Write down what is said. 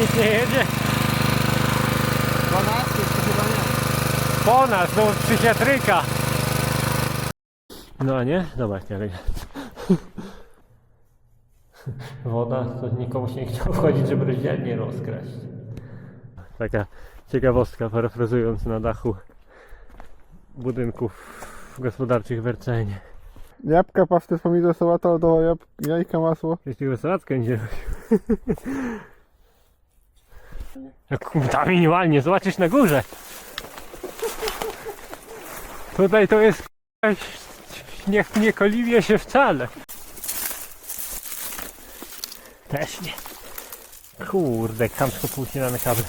Nic nie jedzie? 12 to chyba nie. Po nas, do psychiatryka. No a nie? Zobacz, jak Woda, to nikomu się nie chciało wchodzić, żeby rozdzielnie rozkraść. Taka ciekawostka, parafrazując na dachu budynków gospodarczych w Ercenie. Jabłka, pastę, pomidor, sałata, lodowa, jab... jajka, masło. Jeśli sałatkę będzie robił. Jak tam minimalnie, zobaczysz na górze. Tutaj to jest niech nie koliwie się wcale. Też nie. Kurde, kamsko półcinane kable.